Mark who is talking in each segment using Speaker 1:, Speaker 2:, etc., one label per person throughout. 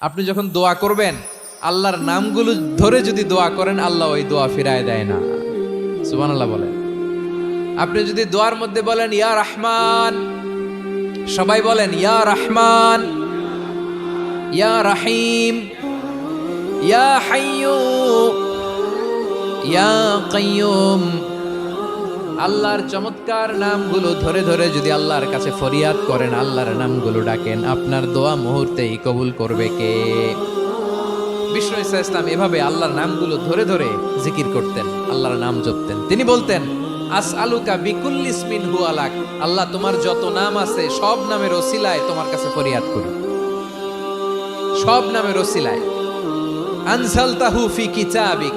Speaker 1: আপনি যখন দোয়া করবেন, আল্লাহর নামগুলো ধরে যদি দোয়া করেন, আল্লাহ ওই দোয়া ফিরায় দেয় না। সুবান আল্লাহ বলেন। আপনি যদি দোয়ার মধ্যে বলেন, ইয়া রহমান, সবাই বলেন, ইয়া রহমান, ইয়া রাহিম, ইয়া হাইয়ু, ইয়া কাইয়ুম আল্লাহর চমৎকার নামগুলো ধরে ধরে যদি আল্লাহর কাছে ফরিয়াদ করেন, আল্লাহর নামগুলো ডাকেন, আপনার দোয়া মুহূর্তেই কবুল করবে কে? বিষ্ণু ইসা ইসলাম এভাবে আল্লাহর নামগুলো ধরে ধরে জিকির করতেন, আল্লাহর নাম জপতেন। তিনি বলতেন আস আলুকা বিকুল্লিসমিন হু আলাক আল্লাহ তোমার যত নাম আছে, সব নামের ওসিলায় তোমার কাছে ফরিয়াদ করি সব নামের ওসিলায়। আনসালতাহু ফি কিতাবিক।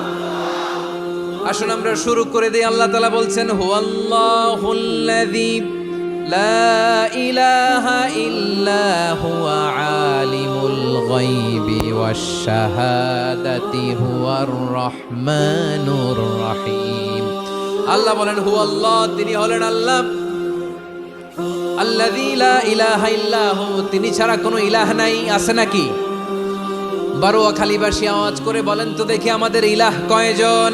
Speaker 1: আসুন আমরা শুরু করে দিই। আল্লাহ তালা বলছেন, হুয়াল্লাহুল্লাযী লা ইলাহা ইল্লা হুয়া আলিমুল গায়বি হুয়ার রহমানুর রহিম। আল্লাহ বলেন, হুয়াল্লাহ, তিনি হলেন আল্লাহ। আল্লাযী লা ইলাহা ইল্লাহু, তিনি ছাড়া কোনো ইলাহ নাই, আছে নাকি? বারোয়া খালিবাসী আওয়াজ করে বলেন, তো দেখি আমাদের ইলাহ কয়জন?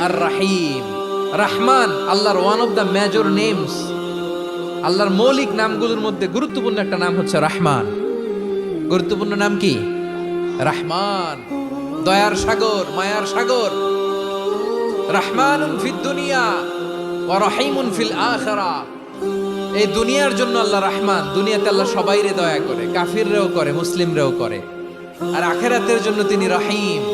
Speaker 1: আর রাহিম রহমান, আল্লাহর one of the major names আল্লাহর মৌলিক নামগুলোর মধ্যে গুরুত্বপূর্ণ একটা নাম হচ্ছে রহমান। গুরুত্বপূর্ণ নাম কি? রহমান। দয়ার সাগর, মায়ার সাগর। রহমানুন ফিদ দুনিয়া ওয়া রহিমুন ফিল আখিরা। এই দুনিয়ার জন্য আল্লাহ রহমান, দুনিয়াতে আল্লাহ সবাইরে দয়া করে, কাফিররেও করে, মুসলিমরেও করে। আর আখেরাতের জন্য তিনি রহিম।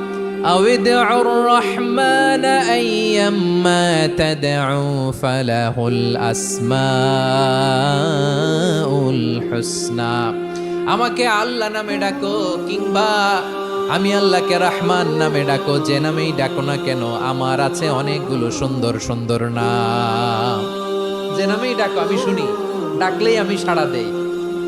Speaker 1: أو ادعوا الرحمن أيما تدعوا فله الأسماء الحسنى আমাকে আল্লাহ নামে ডাকো কিংবা আমি আল্লাহকে রহমান নামে ডাকো যে নামেই ডাকো না কেন আমার আছে অনেকগুলো সুন্দর সুন্দর নাম যে নামেই ডাকো আমি শুনি ডাকলেই আমি সাড়া দেই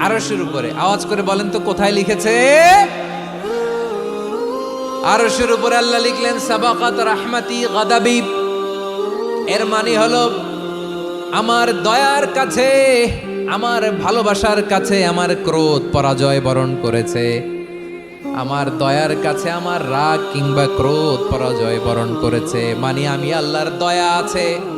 Speaker 1: আরশের উপরে আওয়াজ করে বলেন তো, কোথায় লিখেছে? আরশের উপরে আল্লাহ লিখলেন, সাবাকাত রাহমাতি গাদাবি। এর মানে হলো, আমার দয়ার কাছে, আমার ভালোবাসার কাছে আমার ক্রোধ পরাজয় বরণ করেছে। আমার দয়ার কাছে আমার রাগ কিংবা ক্রোধ পরাজয় বরণ করেছে। মানে আমি আল্লাহর দয়া আছে।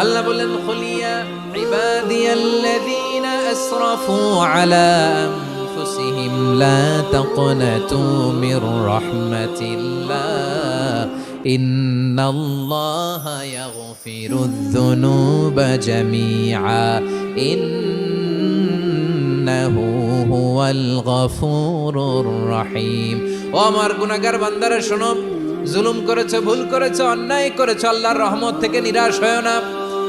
Speaker 1: আল্লাহ বললেন খুলিয়া ইবাদিয়াল্লাযীনা আসরাফু আলা আনফুসিহিম, লা তাকনাতু মির রাহমাতিল্লাহ। ইন্নাল্লাহা ইয়াগফিরুয যুনুবা জামিআ। ইন্নাহু হুয়াল গফুরুর রহিম। ও আমার গুনাহগার বান্দারা, শোনো, জুলুম করেছে, ভুল করেছে, অন্যায় করেছে, আল্লাহর রহমত থেকে নিরাশ হয় না।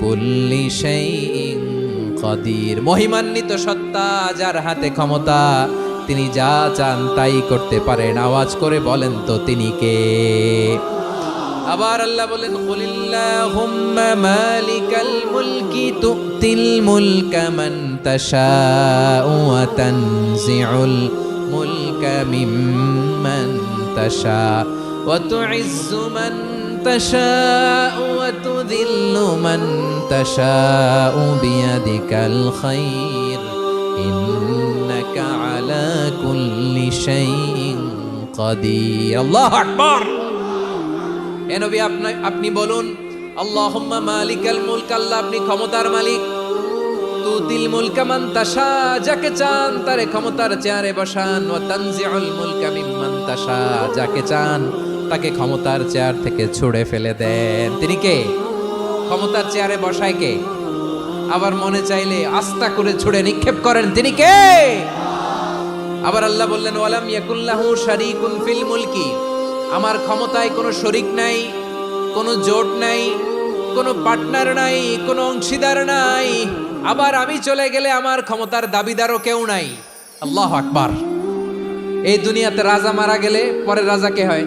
Speaker 1: কুল্লি শাইইন কাদির। মহিমান্বিত সত্তা যার হাতে ক্ষমতা, তিনি যা চান তাই করতে পারেন। আওয়াজ করে বলেন তো তিনি কে? আবার আল্লাহ বলেন, কুলিল্লাহুম্মা মালিকাল মুলকি তুতিল মুলকা মান তাশাউ ওয়া তানজিউল মুলকা মিম্মান তাশা ওয়া তুইজ্জু মান ওয়া তুযিল্লু মান তাশাউ বিয়াদিকাল খাইর ইন্নাকা আলা কুল্লি শাইইন কাদির আল্লাহু আকবার এ নবী, আপনি আপনি বলুন, আল্লাহুম্মা মালিকাল মুলক, আল্লাহ আপনি ক্ষমতার মালিক। তুতিল মুলকা মান তাশা, যাকে চান তারে ক্ষমতার চেয়ারে বসান। ওয়া তানজিউল মুলকা মিম্মান তাশা, যাকে চান তাকে ক্ষমতার চেয়ার থেকে ছুড়ে ফেলে দেন। তিনি কে? ক্ষমতার চেয়ারে বসায় কে? আবার মনে চাইলে আস্থা করে ছুড়ে নিক্ষেপ করেন। তিনি কে? আবার আল্লাহ বললেন, ওয়ালাম ইয়াকুল্লাহু শারিকুন ফিল মুলকি। আমার ক্ষমতায় কোনো শরিক নাই, কোনো জোট নাই, কোনো পার্টনার নাই, কোনো অংশীদার নাই। আবার আমি চলে গেলে আমার ক্ষমতার দাবিদারও কেউ নাই। আল্লাহ আকবার। এই দুনিয়াতে রাজা মারা গেলে পরে রাজা কে হয়?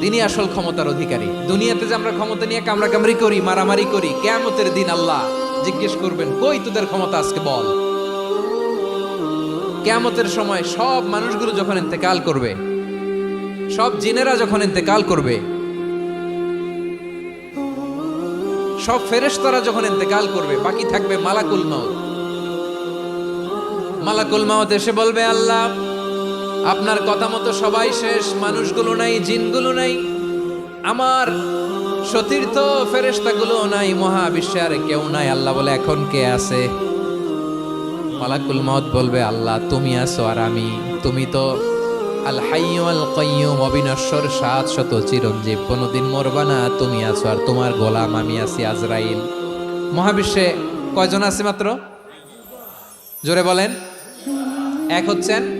Speaker 1: তিনি আসল ক্ষমতার অধিকারী। দুনিয়াতে যে আমরা ক্ষমতা নিয়ে কামড়া কামড়ি করি, মারামারি করি কেমতের দিন আল্লাহ জিজ্ঞেস করবেন, কই তোদের ক্ষমতা আজকে বল? কেমতের সময় সব মানুষগুলো যখন ইন্তেকাল করবে, সব জিনেরা যখন ইন্তেকাল করবে, সব ফেরেশতারা যখন ইন্তেকাল করবে, বাকি থাকবে মালাকুল মাউত। মালাকুল মাউত এসে বলবে, আল্লাহ আপনার কথা মতো সবাই শেষ, মানুষগুলো নাই, জিনগুলো নাই, আমার সতীর্থ ফেরেশতাগুলো নাই মহাবিশ্বে আর কেউ নাই। আল্লাহ বলে, এখন কে আছে? মালাকুল মত বলবে, আল্লাহ, তুমি আছো আর আমি, তুমি তো আল আল কাইয়ুম অবিনশ্বর সাত শত চিরঞ্জীব। কোনোদিন মরবা না, তুমি আছো আর তোমার গোলাম আমি আছি আজরাইল। মহাবিশ্বে কয়জন আছে মাত্র? জোরে বলেন। এক হচ্ছেন